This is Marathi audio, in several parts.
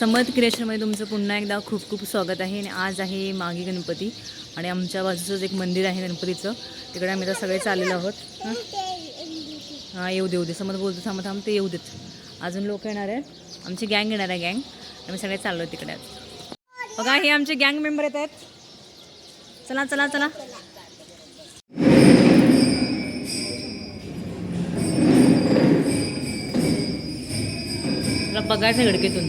समर्थ क्रिएशनमध्ये तुमचं पुन्हा एकदा खूप खूप स्वागत आहे. आणि आज आहे मागी गणपती आणि आमच्या बाजूचंच एक मंदिर आहे गणपतीचं. तिकडे आम्ही आता सगळे चाललेलो आहोत. हां? येऊ दे येऊ दे. समज बोलतो थांबा थांब ते येऊ देत. अजून लोक येणार आहेत. आमची गँग येणार आहे गँग. आम्ही सगळे चाललो तिकडे. बघा हे आमचे गँग मेंबर येत आहेत. चला चला चला. बघायचं गडकेतून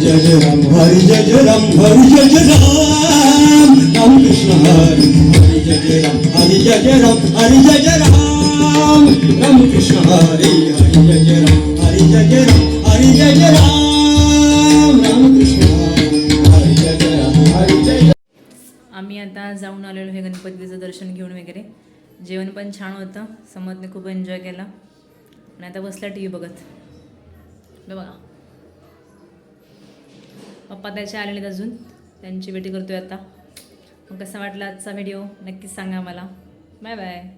जय जय राम हरि जय जय राम हरि जय जय राम. हरि जय जय राम राम कृष्ण हरि हरि जय जय राम हरि जय जय राम हरि जय जय राम राम कृष्ण हरि जय जय राम हरि जय आम्ही आता जाऊन आलेलो हे गणपतीचं दर्शन घेऊन वगैरे. जेवण पण छान होतं समजने खूप एन्जॉय केला. आणि आता बसला टी व्ही बघत बघा. पप्पा त्याचे आलेले आहेत अजून. त्यांची भेटी करतोय आता. मग कसा वाटला आजचा व्हिडिओ नक्कीच सांगा मला 买呗